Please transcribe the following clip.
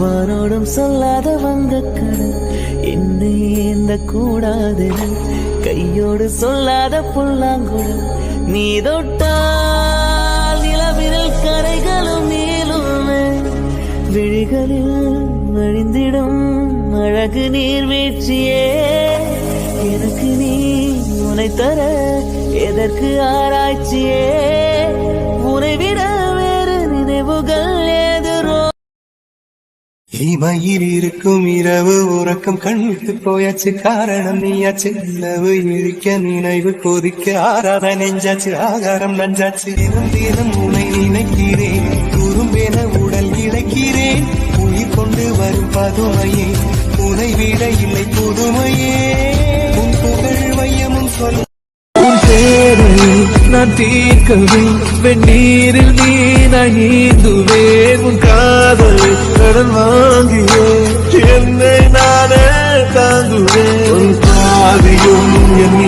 வானோடும் சொல்லாத வங்கக்கடல் என்னை ஏந்த கூடாது கையோடு சொல்லாத புல்லாங்குழல் நீ தொட்டால் நிலவிரல் கரைகளும் நீளுமே விழிகளில் வழிந்திடும் அழகு நீர்வீழ்ச்சியே எனக்கு நீ உனை தர எதற்கு ஆராய்ச்சியே. தீமையில் இருக்கும் இரவு உறக்கம் கண்ணுக்கு போயாச்சு காரணம் நீயாச்சு நிலவு இழிக்க நினைவு கொதிக்க ஆறாத நெஞ்சாச்சு ஆகாரம் நஞ்சாச்சு. தினம் தினம் உனை நினைக்கிறேன் குறும்பென உடல் இழைக்கிறேன் உயிர் கொண்டு வரும் பதுமையே உனை விட இல்லை புதுமையே. உன் புகழ் வையமும் சொல் நான் தீர்க்கவே வெந்நீரில் நீ நகிந்துவே உன் காதல் இயேசுவே உன் பாவியும் என்